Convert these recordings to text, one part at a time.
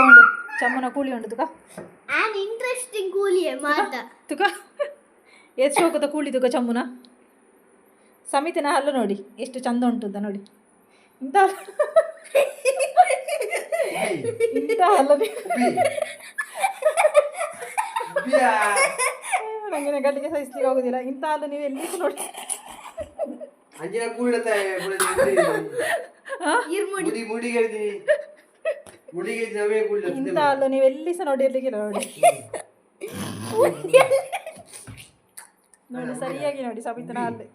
ಉಂಡು ಚಮ್ಮನ ಕೂಲಿ ಉಂಟು ತುಕ ಆನ್ ಇಂಟ್ರೆಸ್ಟಿಂಗ್ ಕೂಲಿಯೇ ಮಾತ ತುಕ ಎಷ್ಟು ಹೋಗದ ಕೂಲಿ ತುಕ ಚಮ್ಮನ ಸಮಿತಿನ ಹಲ್ಲು ನೋಡಿ ಎಷ್ಟು ಚಂದ ಉಂಟು ಅಂತ ನೋಡಿ. ಇಂಥ ಇಂಥ ಹಲ್ಲು ನನಗೆ ಗಟ್ಟಿಗೆ ಸಹಿಸ್ಲಿಕ್ಕೆ ಹೋಗೋದಿಲ್ಲ ಇಂಥ ಹಲ್ಲು ನೀವು ಎಲ್ಲಿ ನೋಡಿ. ಅಂಜಿನ ಕೂಡತ್ತೆ ಇರ್ಮುಡಿ. ಮುಡಿ ಮುಡಿ ಗೆಳ್ತೀನಿ ಮುಡಿಗೆ ನವೇ ಕೂಡ ಇಂಥ ಅಲ್ಲ ನೀವು ಎಲ್ಲಿ ಸಹ ನೋಡಿರ್ಲಿಕ್ಕಿಲ್ಲ ನೋಡಿ? ನೋಡಿ ಸರಿಯಾಗಿ ನೋಡಿ ಸಮಿತನ ಹಲ್ಲು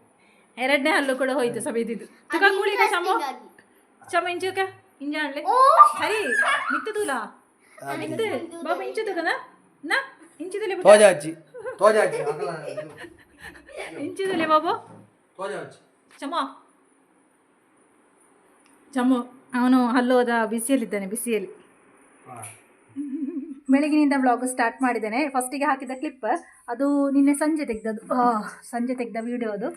ಎರಡನೇ ಹಲ್ಲು ಕೂಡ ಹೋಯ್ತು ಸಮಿತಿದ್ದು ತುಕ ಕೂಲಿ ಚಮ್ಮ ಚಮ್ಮ ಇಂಚುಕ ಇಂಜ ಅಣ್ಲೆ ಸರಿ ಮಿತ್ತು ತೂಲ. ಮಿತ್ತು ಬಾಬಾ ಇಂಚು ತಗನ ನಾ? ಇಂಚಿದಲ್ಲಿ ತೋಜ ಹಚ್ಚಿ ತೋಜ ಇಂಚಿದಲ್ಲಿ ಬಾಬು. ತೋಜ ಚಮೋ ಚಮ್ಮ ಚಮ್ಮ ಅವನು ಅಲ್ಲೋದ ಬಿಸಿಯಲ್ಲಿದ್ದಾನೆ ಬಿಸಿಯಲ್ಲಿ ಬೆಳಗಿನಿಂದ ಬ್ಲಾಗ್ ಸ್ಟಾರ್ಟ್ ಮಾಡಿದ್ದೇನೆ. ಫಸ್ಟಿಗೆ ಹಾಕಿದ ಕ್ಲಿಪ್ ಅದು ನಿನ್ನೆ ಸಂಜೆ ತೆಗೆದದ್ದು. ಸಂಜೆ ತೆಗೆದ ವಿಡಿಯೋ ಅದು.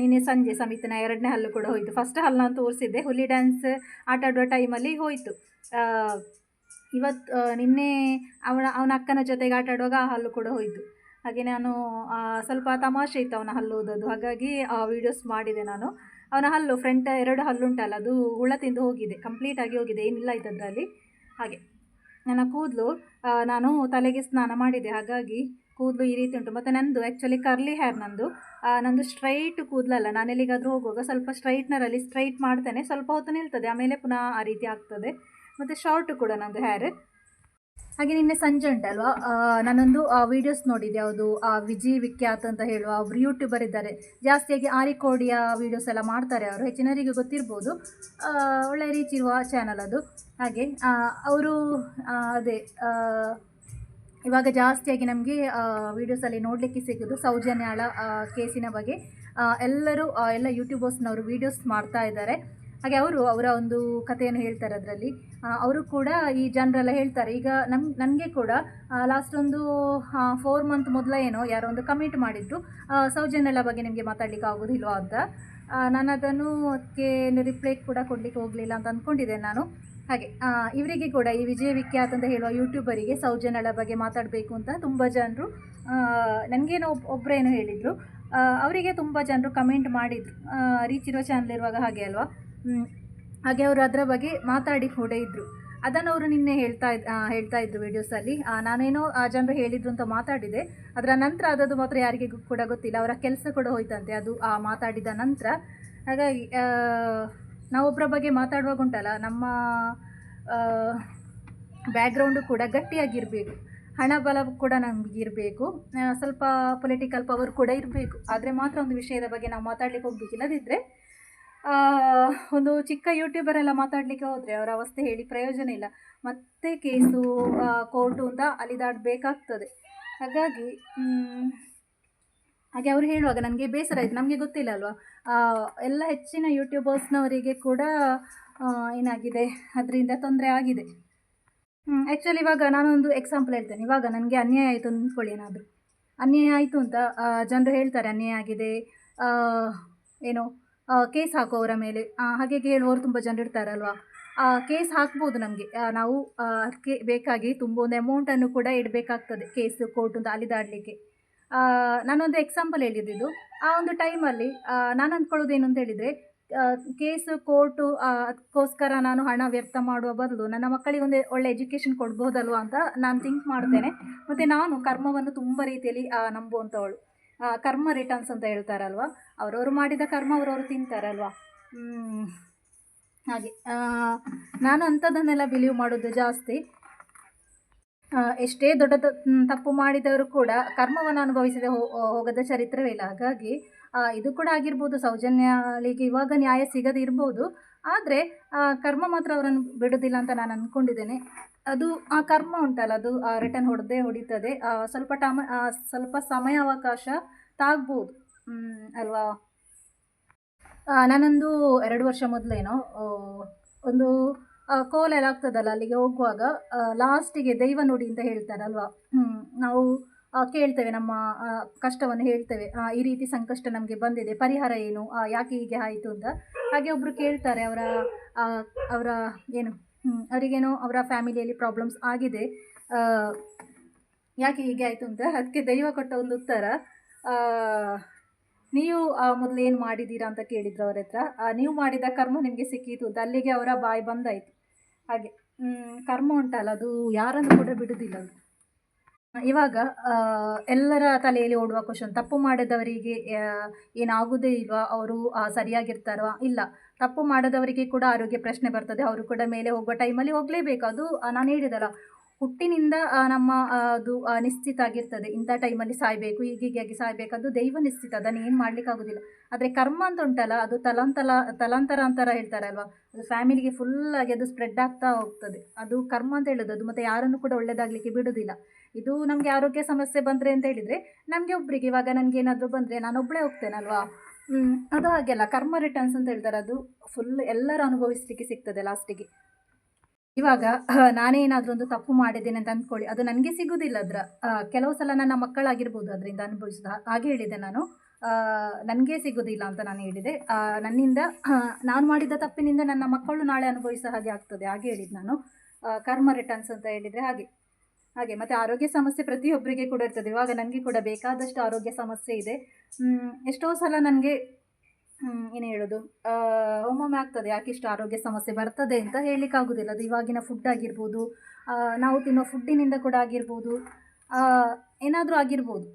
ನಿನ್ನೆ ಸಂಜೆ ಸಮಿತಿನ ಎರಡನೇ ಹಲ್ಲು ಕೂಡ ಹೋಯಿತು. ಫಸ್ಟ್ ಹಲ್ಲನ್ನು ತೋರಿಸಿದ್ದೆ. ಹುಲಿ ಡ್ಯಾನ್ಸ್ ಆಟ ಆಡುವ ಟೈಮಲ್ಲಿ ಹೋಯಿತು. ಇವತ್ತು ನಿನ್ನೆ ಅವನ ಅವನ ಅಕ್ಕನ ಜೊತೆಗೆ ಆಟ ಆಡುವಾಗ ಆ ಹಲ್ಲು ಕೂಡ ಹೋಯಿತು. ಹಾಗೆ ನಾನು ಸ್ವಲ್ಪ ತಮಾಷೆ ಇತ್ತು ಅವನ ಹಲ್ಲು ಓದೋದು. ಹಾಗಾಗಿ ಆ ವಿಡಿಯೋಸ್ ಮಾಡಿದೆ ನಾನು. ಅವನ ಹಲ್ಲು ಫ್ರಂಟ್ ಎರಡು ಹಲ್ಲುಂಟಲ್ಲ, ಅದು ಹುಳ ತಿಂದು ಹೋಗಿದೆ ಕಂಪ್ಲೀಟ್ ಆಗಿ ಹೋಗಿದೆ, ಏನಿಲ್ಲ ಇದ್ದದ್ರಲ್ಲಿ. ಹಾಗೆ, ನನ್ನ ಕೂದಲು ನಾನು ತಲೆಗೆ ಸ್ನಾನ ಮಾಡಿದೆ. ಹಾಗಾಗಿ ಕೂದಲು ಈ ರೀತಿ ಉಂಟು. ಮತ್ತು ನಂದು ಆ್ಯಕ್ಚುಲಿ ಕರ್ಲಿ ಹೇರ್ ನಂದು. ನಂದು ಸ್ಟ್ರೈಟ್ ಕೂದಲಲ್ಲ ನಾನು ಎಲ್ಲಿಗಾದರೂ ಹೋಗುವಾಗ ಸ್ವಲ್ಪ ಸ್ಟ್ರೈಟ್ನರಲ್ಲಿ ಸ್ಟ್ರೈಟ್ ಮಾಡ್ತೇನೆ. ಸ್ವಲ್ಪ ಹೊತ್ತು ನಿಲ್ತದೆ, ಆಮೇಲೆ ಪುನಃ ಆ ರೀತಿ ಆಗ್ತದೆ. ಮತ್ತು ಶಾರ್ಟ್ ಕೂಡ ನಂದು ಹೇರ್ ಹಾಗೆ ನಿನ್ನೆ ಸಂಜೆ ಉಂಟಲ್ವಾ? ನಾನೊಂದು ವೀಡಿಯೋಸ್ ನೋಡಿದೆ ಯಾವುದು? ಆ, ವಿಜಿ ವಿಖ್ಯಾತ್ ಅಂತ ಹೇಳುವ ಒಬ್ರು ಯೂಟ್ಯೂಬರ್ ಇದ್ದಾರೆ. ಜಾಸ್ತಿಯಾಗಿ ಆರಿಕೋಡಿಯ ವೀಡಿಯೋಸ್ ಎಲ್ಲ ಮಾಡ್ತಾರೆ ಅವರು. ಹೆಚ್ಚಿನವರಿಗೆ ಗೊತ್ತಿರ್ಬೋದು. ಒಳ್ಳೆ ರೀಚ್ ಇರುವ ಚಾನಲ್ ಅದು. ಹಾಗೆ ಅವರು ಅದೇ ಇವಾಗ ಜಾಸ್ತಿಯಾಗಿ ನಮಗೆ ವೀಡಿಯೋಸಲ್ಲಿ ನೋಡಲಿಕ್ಕೆ ಸಿಗೋದು ಸೌಜನ್ಯಾಳ ಕೇಸಿನ ಬಗ್ಗೆ. ಎಲ್ಲರೂ ಎಲ್ಲ ಯೂಟ್ಯೂಬರ್ಸ್ನವರು ವೀಡಿಯೋಸ್ ಮಾಡ್ತಾ ಇದ್ದಾರೆ. ಹಾಗೆ ಅವರು ಅವರ ಒಂದು ಕಥೆಯನ್ನು ಹೇಳ್ತಾರೆ ಅದರಲ್ಲಿ. ಅವರು ಕೂಡ ಈ ಜನರೆಲ್ಲ ಹೇಳ್ತಾರೆ, ಈಗ ನಮ್, ನನಗೆ ಕೂಡ ಲಾಸ್ಟ್ ಒಂದು ಫೋರ್ ಮಂತ್ ಮೊದಲ ಏನೋ ಯಾರೋ ಒಂದು ಕಮೆಂಟ್ ಮಾಡಿದ್ರು. ಸೌಜನ್ಯಲ ಬಗ್ಗೆ ನಿಮಗೆ ಮಾತಾಡಲಿಕ್ಕೆ ಆಗೋದಿಲ್ವಾ ಅಂತ. ನಾನು ಅದನ್ನು ಅದಕ್ಕೆ ರಿಪ್ಲೈ ಕೂಡ ಕೊಡಲಿಕ್ಕೆ ಹೋಗಲಿಲ್ಲ ಅಂತ ಅಂದ್ಕೊಂಡಿದ್ದೇನೆ ನಾನು. ಹಾಗೆ ಇವರಿಗೆ ಕೂಡ ಈ ವಿಜಯ ವಿಖ್ಯಾತ್ ಅಂತ ಹೇಳುವ ಯೂಟ್ಯೂಬರಿಗೆ ಸೌಜನ್ಯಳ ಬಗ್ಗೆ ಮಾತಾಡಬೇಕು ಅಂತ ತುಂಬ ಜನರು ನನಗೇನೋ ಒಬ್ಬರೇನು ಹೇಳಿದರು. ಅವರಿಗೆ ತುಂಬ ಜನರು ಕಮೆಂಟ್ ಮಾಡಿದರು. ರೀಚ್ ಇರೋ ಚಾನಲ್ ಇರುವಾಗ ಹಾಗೆ ಅಲ್ವಾ. ಹಾಗೆ ಅವರು ಅದರ ಬಗ್ಗೆ ಮಾತಾಡಿ ಕೂಡ ಇದ್ದರು ಅದನ್ನು ಅವರು ನಿನ್ನೆ ಹೇಳ್ತಾ ಇದ್ ಹೇಳ್ತಾ ಇದ್ರು ವೀಡಿಯೋಸಲ್ಲಿ ನಾನೇನೋ ಆ ಜನರು ಹೇಳಿದ್ರು ಅಂತ ಮಾತಾಡಿದೆ. ಅದರ ನಂತರ ಅದದು ಮಾತ್ರ ಯಾರಿಗೆ ಕೂಡ ಗೊತ್ತಿಲ್ಲ. ಅವರ ಕೆಲಸ ಕೂಡ ಹೋಯ್ತಂತೆ. ಅದು ಆ ಮಾತಾಡಿದ ನಂತರ. ಹಾಗಾಗಿ ನಾವೊಬ್ಬರ ಬಗ್ಗೆ ಮಾತಾಡುವಾಗ ಉಂಟಲ್ಲ ನಮ್ಮ ಬ್ಯಾಕ್ಗ್ರೌಂಡು ಕೂಡ ಗಟ್ಟಿಯಾಗಿರಬೇಕು. ಹಣ ಬಲ ಕೂಡ ನಮಗಿರಬೇಕು. ಸ್ವಲ್ಪ ಪೊಲಿಟಿಕಲ್ ಪವರ್ ಕೂಡ ಇರಬೇಕು. ಆದರೆ ಮಾತ್ರ ಒಂದು ವಿಷಯದ ಬಗ್ಗೆ ನಾವು ಮಾತಾಡ್ಲಿಕ್ಕೆ ಹೋಗ್ಬೇಕು ಇಲ್ಲದಿದ್ದರೆ ಆ, ಒಂದು ಚಿಕ್ಕ ಯೂಟ್ಯೂಬರ್ ಎಲ್ಲ ಮಾತಾಡಲಿಕ್ಕೆ ಹೋದರೆ ಅವರ ಅವಸ್ಥೆ ಹೇಳಿ ಪ್ರಯೋಜನ ಇಲ್ಲ. ಮತ್ತೆ ಕೇಸು ಕೋರ್ಟು ಅಂತ ಅಲಿದಾಡಬೇಕಾಗ್ತದೆ ಹಾಗಾಗಿ ಹಾಗೆ ಅವರು ಹೇಳುವಾಗ ನನಗೆ ಬೇಸರ ಆಯಿತು. ನಮಗೆ ಗೊತ್ತಿಲ್ಲ ಅಲ್ವಾ? ಎಲ್ಲ ಹೆಚ್ಚಿನ ಯೂಟ್ಯೂಬರ್ಸ್ನವರಿಗೆ ಕೂಡ ಏನಾಗಿದೆ? ಅದರಿಂದ ತೊಂದರೆ ಆಗಿದೆ. ಆ್ಯಕ್ಚುಲಿ ಇವಾಗ ನಾನೊಂದು ಎಕ್ಸಾಂಪಲ್ ಹೇಳ್ತೇನೆ. ಇವಾಗ ನನಗೆ ಅನ್ಯಾಯ ಆಯಿತು ಅಂದ್ಕೊಳ್ಳಿ ಏನಾದರೂ. ಅನ್ಯಾಯ ಆಯಿತು ಅಂತ ಜನರು ಹೇಳ್ತಾರೆ. ಅನ್ಯಾಯ ಆಗಿದೆ. ಏನೋ ಕೇಸ್ ಹಾಕುವವರ ಮೇಲೆ. ಆ, ಹಾಗೆ ಹೇಳುವವರು ತುಂಬ ಜನರು ಇರ್ತಾರಲ್ವಾ? ಕೇಸ್ ಹಾಕ್ಬೋದು ನಮಗೆ. ನಾವು ಅದಕ್ಕೆ ಬೇಕಾಗಿ ತುಂಬ ಒಂದು ಅಮೌಂಟನ್ನು ಕೂಡ ಇಡಬೇಕಾಗ್ತದೆ ಕೇಸ್ ಕೋರ್ಟ್ ಅಂತ ಅಲಿದಾಡಲಿಕ್ಕೆ ನಾನೊಂದು ಎಕ್ಸಾಂಪಲ್ ಹೇಳಿದ್ದಿದ್ದು ಆ ಒಂದು ಟೈಮಲ್ಲಿ ನಾನು ಅಂದ್ಕೊಳ್ಳೋದು ಏನು ಅಂತ ಹೇಳಿದರೆ ಕೇಸು ಕೋರ್ಟು ಅದಕ್ಕೋಸ್ಕರ ನಾನು ಹಣ ವ್ಯರ್ಥ ಮಾಡುವ ಬದಲು ನನ್ನ ಮಕ್ಕಳಿಗೆ ಒಂದು ಒಳ್ಳೆ ಎಜುಕೇಷನ್ ಕೊಡ್ಬೋದಲ್ವ ಅಂತ ನಾನು ಥಿಂಕ್ ಮಾಡ್ತೇನೆ. ಮತ್ತು ನಾನು ಕರ್ಮವನ್ನು ತುಂಬ ರೀತಿಯಲ್ಲಿ ಆ, ನಂಬುವಂಥವಳು. ಆ, ಕರ್ಮ ರಿಟರ್ನ್ಸ್ ಅಂತ ಹೇಳ್ತಾರಲ್ವ? ಅವರವರು ಮಾಡಿದ ಕರ್ಮ ಅವರವರು ತಿಂತಾರಲ್ವ? ಹಾಗೆ. ನಾನು ಅಂಥದ್ದನ್ನೆಲ್ಲ ಬಿಲೀವ್ ಮಾಡೋದು ಜಾಸ್ತಿ. ಎಷ್ಟೇ ದೊಡ್ಡ ತಪ್ಪು ಮಾಡಿದವರು ಕೂಡ ಕರ್ಮವನ್ನು ಅನುಭವಿಸದೆ ಹೋಗದ ಚರಿತ್ರವೇ ಇಲ್ಲ. ಹಾಗಾಗಿ ಇದು ಕೂಡ ಆಗಿರ್ಬೋದು. ಸೌಜನ್ಯಗಳಿಗೆ ಇವಾಗ ನ್ಯಾಯ ಸಿಗದಿರ್ಬೋದು. ಆದರೆ ಕರ್ಮ ಮಾತ್ರ ಅವರನ್ನು ಬಿಡೋದಿಲ್ಲ ಅಂತ ನಾನು ಅಂದ್ಕೊಂಡಿದ್ದೇನೆ ಅದು ಆ ಕರ್ಮ ಉಂಟಲ್ಲ ಅದು ರಿಟರ್ನ್ ಹೊಡೆದೇ ಹೊಡಿತದೆ. ಸ್ವಲ್ಪ ಟಮ ಸ್ವಲ್ಪ ಸಮಯಾವಕಾಶ ತಾಗ್ಬೋದು. ಮ್, ಅಲ್ವಾ? ನಾನೊಂದು ಎರಡು ವರ್ಷ ಮೊದಲೇನೋ ಒಂದು ಕೋಲ ಕೋಲೆಲ್ಲ ಆಗ್ತದಲ್ಲ ಅಲ್ಲಿಗೆ ಹೋಗುವಾಗ ಲಾಸ್ಟಿಗೆ ದೈವ ನುಡಿ ಅಂತ ಹೇಳ್ತಾರಲ್ವಾ ನಾವು ಕೇಳ್ತೇವೆ ನಮ್ಮ ಕಷ್ಟವನ್ನು ಹೇಳ್ತೇವೆ. ಈ ರೀತಿ ಸಂಕಷ್ಟ ನಮಗೆ ಬಂದಿದೆ ಪರಿಹಾರ ಏನು? ಯಾಕೆ ಹೀಗೆ ಆಯಿತು ಅಂತ. ಹಾಗೆ ಒಬ್ಬರು ಕೇಳ್ತಾರೆ ಅವರ ಅವರ ಏನು? ಅವರಿಗೇನೋ ಅವರ ಫ್ಯಾಮಿಲಿಯಲ್ಲಿ ಪ್ರಾಬ್ಲಮ್ಸ್ ಆಗಿದೆ. ಯಾಕೆ ಹೀಗೆ ಆಯಿತು ಅಂತ ಅದಕ್ಕೆ ದೈವ ಕೊಟ್ಟ ಒಂದು ಉತ್ತರ. ನೀವು ಮೊದಲು ಏನು ಮಾಡಿದ್ದೀರಾ ಅಂತ ಕೇಳಿದ್ರು ಅವ್ರ ಹತ್ರ. ನೀವು ಮಾಡಿದ ಕರ್ಮ ನಿಮಗೆ ಸಿಕ್ಕಿತು ಅಂತ ಅಲ್ಲಿಗೆ ಅವರ ಬಾಯಿ ಬಂದಾಯಿತು. ಹಾಗೆ ಕರ್ಮ ಉಂಟಲ್ಲ, ಅದು ಯಾರನ್ನು ಕೂಡ ಬಿಡುವುದಿಲ್ಲ ಅದು ಇವಾಗ ಎಲ್ಲರ ತಲೆಯಲ್ಲಿ ಓಡುವ ಕ್ವಶನ್ ತಪ್ಪು ಮಾಡಿದವರಿಗೆ ಏನಾಗೋದೇ ಇಲ್ವಾ? ಅವರು ಸರಿಯಾಗಿರ್ತಾರೋ? ಇಲ್ಲ. ತಪ್ಪು ಮಾಡದವರಿಗೆ ಕೂಡ ಆರೋಗ್ಯ ಪ್ರಶ್ನೆ ಬರ್ತದೆ. ಅವರು ಕೂಡ ಮೇಲೆ ಹೋಗುವ ಟೈಮಲ್ಲಿ ಹೋಗಲೇಬೇಕು. ಅದು ನಾನು ಹೇಳಿದಲ್ಲ ಹುಟ್ಟಿನಿಂದ ನಮ್ಮ ಅದು ನಿಶ್ಚಿತ ಆಗಿರ್ತದೆ ಇಂಥ ಟೈಮಲ್ಲಿ ಸಾಯಬೇಕು ಹೀಗೀಗಾಗಿ ಸಾಯಬೇಕು ಅದು ದೈವ ನಿಶ್ಚಿತ. ಅದನ್ನು ಏನು ಮಾಡ್ಲಿಕ್ಕೆ ಆಗೋದಿಲ್ಲ. ಆದರೆ ಕರ್ಮ ಅಂತ ಉಂಟಲ್ಲ, ಅದು ತಲಾಂತಲ, ತಲಾಂತರಾಂತರ ಹೇಳ್ತಾರಲ್ವ ಅದು ಫ್ಯಾಮಿಲಿಗೆ ಫುಲ್ಲಾಗಿ ಅದು ಸ್ಪ್ರೆಡ್ ಆಗ್ತಾ ಹೋಗ್ತದೆ. ಅದು ಕರ್ಮ ಅಂತ ಹೇಳೋದು. ಅದು ಮತ್ತು ಯಾರನ್ನು ಕೂಡ ಒಳ್ಳೆಯದಾಗಲಿಕ್ಕೆ ಬಿಡೋದಿಲ್ಲ. ಇದು ನಮಗೆ ಆರೋಗ್ಯ ಸಮಸ್ಯೆ ಬಂದರೆ ಅಂತ ಹೇಳಿದರೆ, ನಮಗೆ ಒಬ್ಬರಿಗೆ ಇವಾಗ ನನಗೇನಾದರೂ ಬಂದರೆ ನಾನೊಬ್ಬಳೇ ಹೋಗ್ತೇನಲ್ವಾ ಅದು ಹಾಗೆಲ್ಲ. ಕರ್ಮ ರಿಟರ್ನ್ಸ್ ಅಂತ ಹೇಳ್ತಾರೆ. ಅದು ಫುಲ್ ಎಲ್ಲರೂ ಅನುಭವಿಸಲಿಕ್ಕೆ ಸಿಗ್ತದೆ ಲಾಸ್ಟಿಗೆ ಇವಾಗ ನಾನೇನಾದರೂ ಒಂದು ತಪ್ಪು ಮಾಡಿದ್ದೇನೆ ಅಂತ ಅಂದ್ಕೊಳ್ಳಿ ಅದು ನನಗೆ ಸಿಗೋದಿಲ್ಲ ಅದರ ಕೆಲವು ಸಲ ನನ್ನ ಮಕ್ಕಳಾಗಿರ್ಬೋದು ಅದರಿಂದ ಅನುಭವಿಸೋದು. ಹಾಗೆ ಹೇಳಿದೆ ನಾನು. ನನಗೆ ಸಿಗೋದಿಲ್ಲ ಅಂತ ನಾನು ಹೇಳಿದೆ. ನನ್ನಿಂದ ನಾನು ಮಾಡಿದ ತಪ್ಪಿನಿಂದ ನನ್ನ ಮಕ್ಕಳು ನಾಳೆ ಅನುಭವಿಸೋ ಹಾಗೆ ಆಗ್ತದೆ. ಹಾಗೆ ಹೇಳಿದ್ದು ನಾನು. ಕರ್ಮ ರಿಟರ್ನ್ಸ್ ಅಂತ ಹೇಳಿದರೆ ಹಾಗೆ. ಹಾಗೆ, ಮತ್ತು ಆರೋಗ್ಯ ಸಮಸ್ಯೆ ಪ್ರತಿಯೊಬ್ಬರಿಗೆ ಕೂಡ ಇರ್ತದೆ. ಇವಾಗ ನನಗೆ ಕೂಡ ಬೇಕಾದಷ್ಟು ಆರೋಗ್ಯ ಸಮಸ್ಯೆ ಇದೆ. ಎಷ್ಟೋ ಸಲ ನನಗೆ ಏನು ಹೇಳೋದು? ಒಮ್ಮೊಮ್ಮೆ ಆಗ್ತದೆ, ಯಾಕೆ ಇಷ್ಟು ಆರೋಗ್ಯ ಸಮಸ್ಯೆ ಬರ್ತದೆ ಅಂತ ಹೇಳಲಿಕ್ಕಾಗೋದಿಲ್ಲ ಅದು ಇವಾಗಿನ ಫುಡ್ ಆಗಿರ್ಬೋದು ನಾವು ತಿನ್ನೋ ಫುಡ್ಡಿನಿಂದ ಕೂಡ ಆಗಿರ್ಬೋದು ಏನಾದರೂ ಆಗಿರ್ಬೋದು.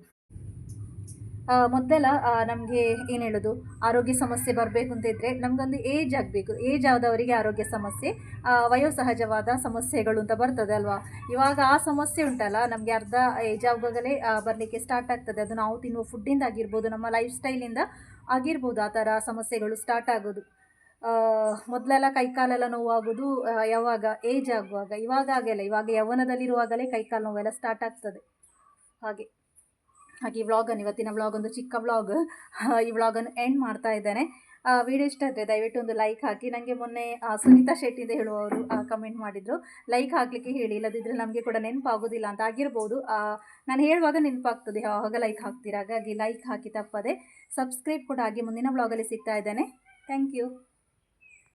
ಮೊದಲ ನಮಗೆ ಏನು ಹೇಳೋದು? ಆರೋಗ್ಯ ಸಮಸ್ಯೆ ಬರಬೇಕು ಅಂತ ಇದ್ದರೆ ನಮಗೊಂದು ಏಜ್ ಆಗಬೇಕು. ಏಜ್ ಆದವರಿಗೆ ಆರೋಗ್ಯ ಸಮಸ್ಯೆ ವಯೋಸಹಜವಾದ ಸಮಸ್ಯೆಗಳು ಅಂತ ಬರ್ತದೆ ಅಲ್ವಾ? ಇವಾಗ ಆ ಸಮಸ್ಯೆ ಉಂಟಲ್ಲ, ನಮಗೆ ಅರ್ಧ ಏಜ್ ಆಗುವಾಗಲೇ ಬರಲಿಕ್ಕೆ ಸ್ಟಾರ್ಟ್ ಆಗ್ತದೆ. ಅದು ನಾವು ತಿನ್ನುವ ಫುಡ್ಡಿಂದ ಆಗಿರ್ಬೋದು, ನಮ್ಮ ಲೈಫ್ ಸ್ಟೈಲಿಂದ ಆಗಿರ್ಬೋದು ಆ ಥರ ಸಮಸ್ಯೆಗಳು ಸ್ಟಾರ್ಟ್ ಆಗೋದು. ಮೊದಲೆಲ್ಲ ಕೈಕಾಲೆಲ್ಲ ನೋವಾಗೋದು ಯಾವಾಗ ಏಜ್ ಆಗುವಾಗ, ಇವಾಗ ಆಗಲ್ಲ ಇವಾಗ ಯೌವನದಲ್ಲಿರುವಾಗಲೇ ಕೈಕಾಲು ನೋವೆಲ್ಲ ಸ್ಟಾರ್ಟ್ ಆಗ್ತದೆ. ಹಾಗೆ. ಹಾಗೆ ಈ ವ್ಲಾಗನ್ನು ಇವತ್ತಿನ ವ್ಲಾಗ್ ಒಂದು ಚಿಕ್ಕ ವ್ಲಾಗ್ ಈ ವ್ಲಾಗನ್ನು ಎಂಡ್ ಮಾಡ್ತಾ ಇದ್ದೇನೆ. ವಿಡಿಯೋ ಇಷ್ಟ ಆದರೆ ದಯವಿಟ್ಟು ಒಂದು ಲೈಕ್ ಹಾಕಿ. ನನಗೆ ಮೊನ್ನೆ ಸುನಿತಾ ಶೆಟ್ಟಿ ಅಂತ ಹೇಳುವವರು ಕಮೆಂಟ್ ಮಾಡಿದರು. ಲೈಕ್ ಹಾಕಲಿಕ್ಕೆ ಹೇಳಿ ಇಲ್ಲದಿದ್ದರೆ ನಮಗೆ ಕೂಡ ನೆನಪಾಗೋದಿಲ್ಲ ಅಂತ ಆಗಿರ್ಬೋದು. ನಾನು ಹೇಳುವಾಗ ನೆನಪಾಗ್ತದೆ ಯಾವಾಗ ಲೈಕ್ ಹಾಕ್ತೀರಾ? ಹಾಗಾಗಿ ಲೈಕ್ ಹಾಕಿ ತಪ್ಪದೆ ಸಬ್ಸ್ಕ್ರೈಬ್ ಕೂಡ ಆಗಿ ಮುಂದಿನ ಬ್ಲಾಗಲ್ಲಿ ಸಿಗ್ತಾ ಇದ್ದೇನೆ. Thank you